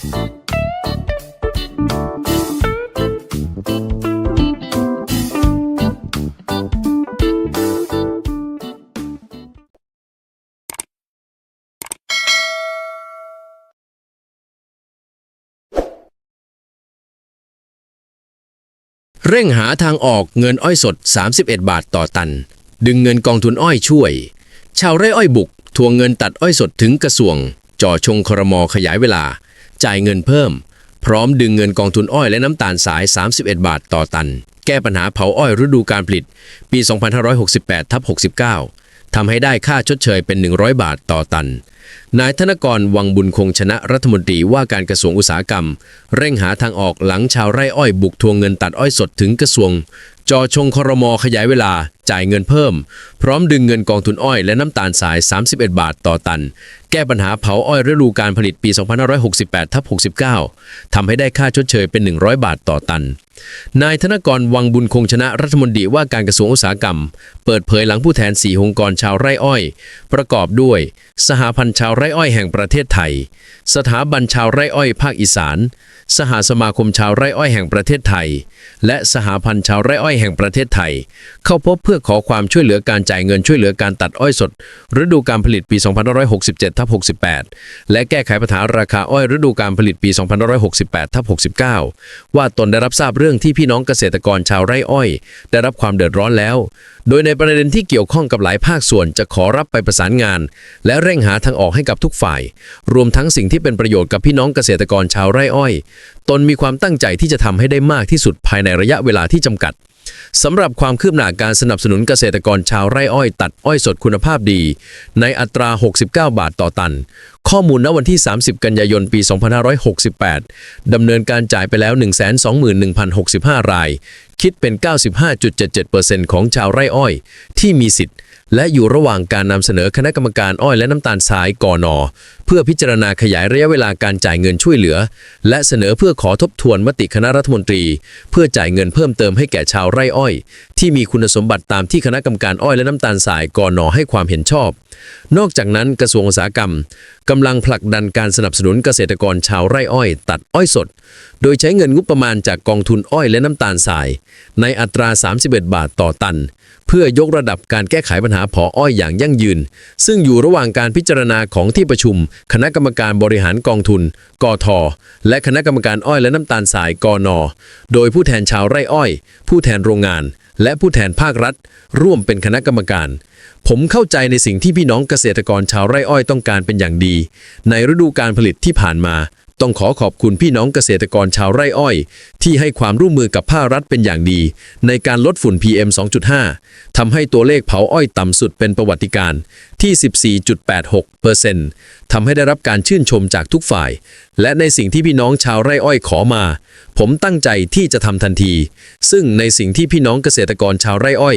เร่งหาทางออกเงินอ้อยสด 31 บาทต่อตัน ดึงเงินกองทุนอ้อยช่วย ชาวไร่อ้อยบุก ทวงเงินตัดอ้อยสดถึงกระทรวง จ่อชงครมอขยายเวลา จ่ายเงินเพิ่ม พร้อมดึงเงินกองทุนอ้อยและน้ำตาลสาย 31 บาทต่อตัน แก้ปัญหาเผาอ้อยฤดูการผลิต ปี 2568ทับ69ทำให้ได้ค่าชดเชยเป็น 100 บาทต่อตัน นายธนกรวังบุญคงชนะรัฐมนตรีว่าการกระทรวงอุตสาหกรรม เร่งหาทางออกหลังชาวไร่อ้อยบุกทวงเงินตัดอ้อยสดถึงกระทรวง จอชงครมขยายเวลาจ่ายเงินเพิ่ม พร้อมดึงเงินกองทุนอ้อยและน้ำตาลสาย 31 บาทต่อตัน แก้ปัญหาเผาอ้อยฤดูการผลิตปี 2568ทับ69 ทำให้ได้ค่าชดเชยเป็น 100 บาทต่อตัน นายธนกรวังบุญคงชนะรัฐมนตรีว่าการกระทรวงอุตสาหกรรม เปิดเผยหลังผู้แทนสี่องค์กรชาวไร่อ้อย ประกอบด้วย สหพันธ์ชาวไร่อ้อยแห่งประเทศไทย สถาบันชาวไร่อ้อยภาคอีสาน สหสมาคมชาวไร่อ้อยแห่งประเทศไทย และสหพันธ์ชาวไร่อ้อยแห่งประเทศไทย เข้าพบพื่อขอความช่วยเหลือการจ่ายเงินช่วยเหลือการตัดอ้อยสด ฤดูการผลิตปี 2567ทับ68 และแก้ไขปัญหาราคาอ้อยฤดูการผลิตปี 2568ทับ69 ว่าตนได้รับทราบเรื่องที่พี่น้องเกษตรกรชาวไร่อ้อย ได้รับความเดือดร้อนแล้ว โดยในประเด็นที่เกี่ยวข้องกับหลายภาคส่วนจะขอรับไปประสานงาน และเร่งหาทางออกให้กับทุกฝ่าย รวมทั้งสิ่งที่เป็นประโยชน์กับพี่น้องเกษตรกรชาวไร่อ้อย ตนมีความตั้งใจที่จะทำให้ได้มากที่สุดภายในระยะเวลาที่จำกัด สำหรับความคืบหน้าการสนับสนุนเกษตรกรชาวไร่อ้อย ตัดอ้อยสดคุณภาพดี ในอัตรา 69 บาทต่อตัน ข้อมูลณวันที่ 30 กันยายน ปี 2568 ดำเนินการจ่ายไปแล้ว 121,065 ราย คิดเป็น 95.77%ของชาวไร่อ้อย ที่มีสิทธิ์ และอยู่ระหว่างการนำเสนอคณะกรรมการอ้อยและน้ำตาลทรายกอนอเพื่อพิจารณาขยายระยะเวลาการจ่ายเงินช่วยเหลือ และเสนอเพื่อขอทบทวนมติคณะรัฐมนตรี เพื่อจ่ายเงินเพิ่มเติมให้แก่ชาวไร่อ้อย ที่มีคุณสมบัติตามที่คณะกรรมการอ้อยและน้ำตาลทรายกอนอให้ความเห็นชอบ นอกจากนั้นกระทรวงอุตสาหกรรมกำลังผลักดันการสนับสนุนเกษตรกรชาวไร่อ้อย ตัดอ้อยสด โดยใช้เงินงบประมาณจากกองทุนอ้อยและน้ำตาลทราย ในอัตรา 31 บาทต่อตัน เพื่อยกระดับการแก้ไขปัญหาผออ้อยอย่างยั่งยืน ซึ่งอยู่ระหว่างการพิจารณาของที่ประชุม คณะกรรมการบริหารกองทุนกทและคณะกรรมการอ้อยและน้ำตาลทรายกนโดยผู้แทนชาวไร่อ้อย ผู้แทนโรงงาน และผู้แทนภาครัฐ ร่วมเป็นคณะกรรมการผมเข้าใจในสิ่งที่พี่น้องเกษตรกรชาวไร่อ้อยต้องการเป็นอย่างดี ในฤดูการผลิตที่ผ่านมา ต้องขอขอบคุณพี่น้องเกษตรกรชาวไร่อ้อย ที่ให้ความร่วมมือกับภาครัฐเป็นอย่างดี ในการลดฝุ่น PM 2.5ทำให้ตัวเลขเผาอ้อยต่ำสุดเป็นประวัติการณ์ที่ 14.86%ทำให้ได้รับการชื่นชมจากทุกฝ่าย และในสิ่งที่พี่น้องชาวไร่อ้อยขอมา ผมตั้งใจที่จะทำทันที ซึ่งในสิ่งที่พี่น้องเกษตรกรชาวไร่อ้อย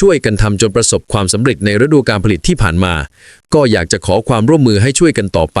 ช่วยกันทำจนประสบความสำเร็จในฤดูการผลิตที่ผ่านมา ก็อยากจะขอความร่วมมือให้ช่วยกันต่อไป